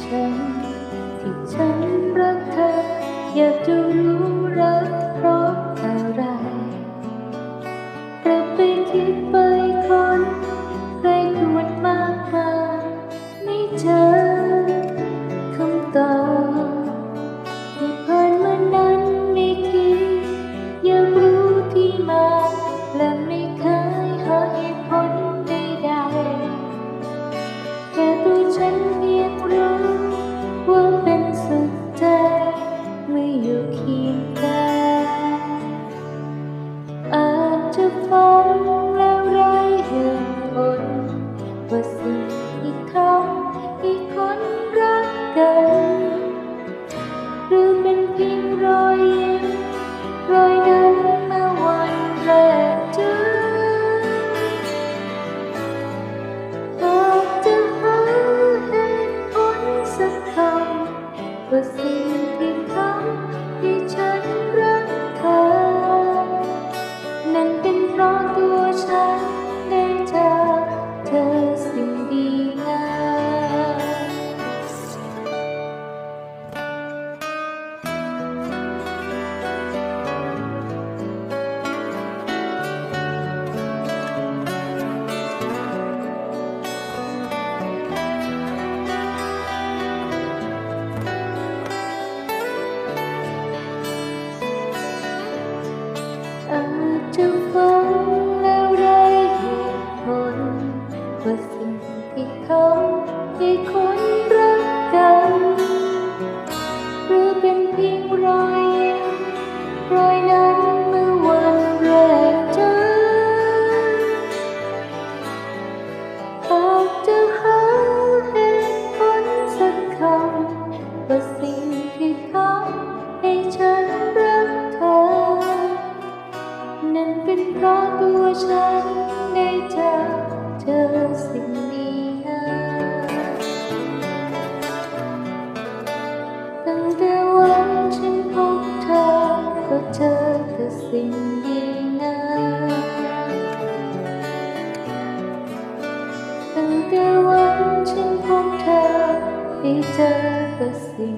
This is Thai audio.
ฉัน ที่ฉันรักเธอ อยากจะรู้รักเพราะอะไร กลับไปคิดไปคนใครครวญมากมาไม่เจอคำตอบที่ผ่านมานั้นไม่คิด อยากรู้ที่มา และไม่เคยหาเหตุผลใดๆแค่ตัวฉันำ ว่าสิ่งที่เขาให้คนรักกัน หรือเป็นเพียงรอยยิ้มรอยนั้นเมื่อวันแรกเจอหากจะหาเหตุผลสักคำว่าสิ่งที่เขาให้ฉันรักเธอ นั่นเป็นเพราะตัวฉัน ก็เจอแต่สิ่งดีงามตั้งแต่วันฉันพบเธอได้เจอแต่สิ่ง